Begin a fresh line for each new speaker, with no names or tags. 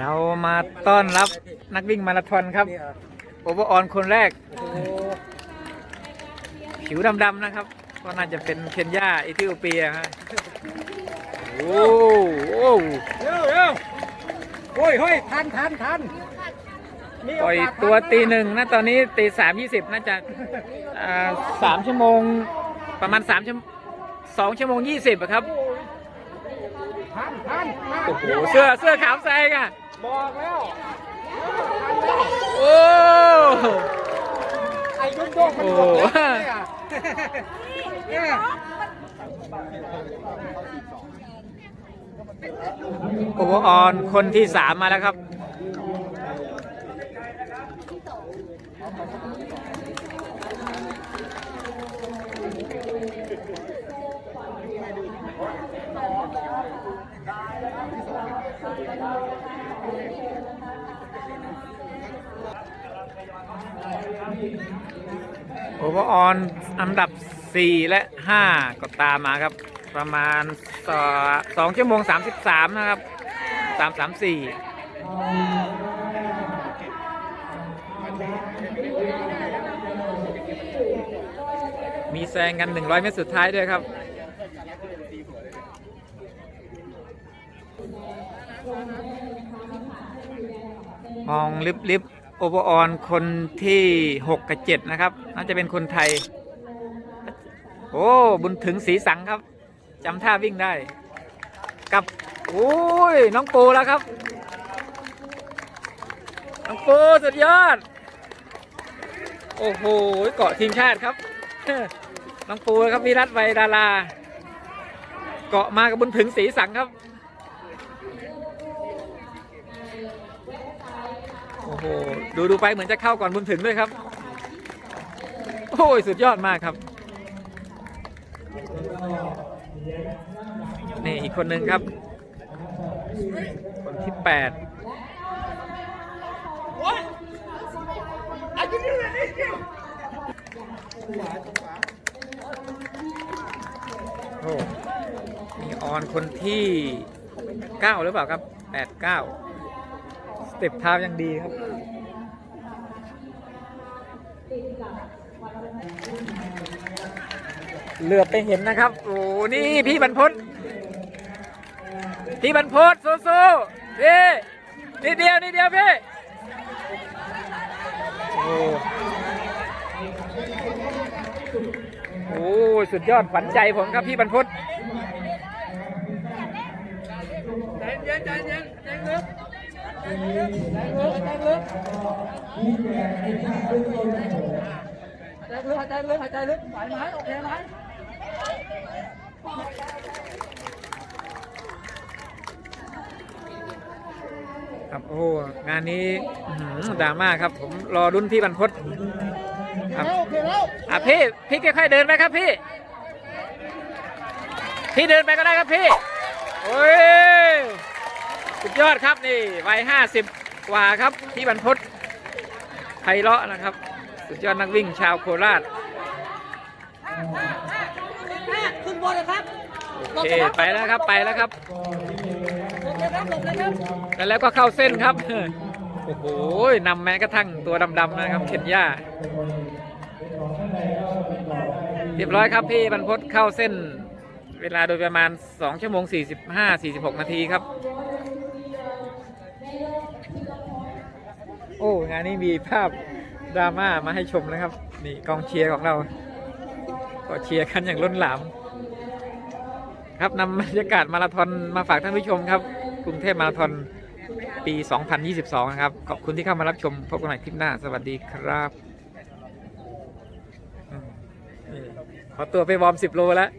มาต้อนรับนักวิ่งมาราธอนครับ โอเวอร์ออนคนแรก ผิวดำๆนะครับ ก็น่าจะเป็นเคนยาเอธิโอเปียฮะโอ้โห
เร็วเร็วโอ้ยเฮ้ยทันทันทันมี
ปล่อย
โกาสทัน
ตัวตีหนึ่งนะตอนนี้ตีสามยี่สิบน่าจะอ่าสามชั่วโมงประมาณสามชั่วสองชั่วโมงยี่สิบอะครับ
ทันทันทัน
โอ้โห เสื้อเสื้อขาวแซงอะ
บอกแล้ว
โอ้
ไอ้ยุ่งโยกมันบอกแล้วเนี่ยเนี่ย
โอเวอร์ออนคนที่สามมาแล้วครับ โอเวอร์ออนอันดับ 4 และ 5 ก็ตามมาครับ ประมาณสอสองชั่วโมง 33 นะครับ 334มีแซงกัน 100 เมตรสุดท้ายด้วยครับ มองลิบๆ โอเวออนคนที่6กับ7นะครับ น่าจะเป็นคนไทย โอ้บุญถึงสีสังครับจำท่าวิ่งได้ กับโอ้ยน้องปูแล้วครับ น้องปูสุดยอด โอ้โหเกาะทีมชาติครับ น้องปูครับวิรัตไวยดาราเกาะมากับบุญถึงสีสังครับ โอ้โห ดูดูไปเหมือนจะเข้าก่อนบุญถึงด้วยครับ โอ้ย สุดยอดมากครับ นี่อีกคนหนึ่งครับ คนที่แปดโอ้มีออนคนที่เก้าหรือเปล่าครับแปดเก้าสเต็ปเท้ายังดีครับ เหลือบไปเห็นนะครับ โอ้นี่พี่บรรพตพี่บรรพตสู้ๆพี่นิดเดียวนิดเดียวพี่โอ้โอ้สุดยอดขวัญใจผมครับพี่บรรพต
ใจเย็นใจเย็นใจ ลึกใจลึกใจลึกใจลึกใจลึกหายใจลึกไหวไหมโอเคไหม
ครับโอ้งานนี้ดราม่าครับ ผมรอรุ่นพี่บรรพตครับ
อะ
พี่พี่ค่อยๆเดินไปครับพี่ พี่เดินไปก็ได้ครับพี่โอ้ย สุดยอดครับนี่วัยห้าสิบกว่าครับพี่บรรพตไพเราะนะครับ สุดยอดนักวิ่งชาวโคราช
ขึ้นบนเลยครับ
โอเคไปแล้วครับไปแล้วครับ
หลบเลยครับหลบเลยครับ
แล้วก็เข้าเส้นครับโอ้โหนำแม้กระทั่งตัวดำๆนะครับเข็นย่าเรียบร้อยครับพี่บรรพตเข้าเส้น เวลาโดยประมาณ 2 ชั่วโมง 45 46 นาทีครับ โอ้งานนี้มีภาพดราม่ามาให้ชมนะครับ นี่กองเชียร์ของเรา ก็เชียร์กันอย่างล้นหลาม ครับนำบรรยากาศมาราธอนมาฝากท่านผู้ชมครับ กรุงเทพมาราธอนปี 2022 นะครับ ขอบคุณที่เข้ามารับชม พบกันใหม่คลิปหน้า สวัสดีครับ ขอตัวไปวอร์ม 10 โลแล้ว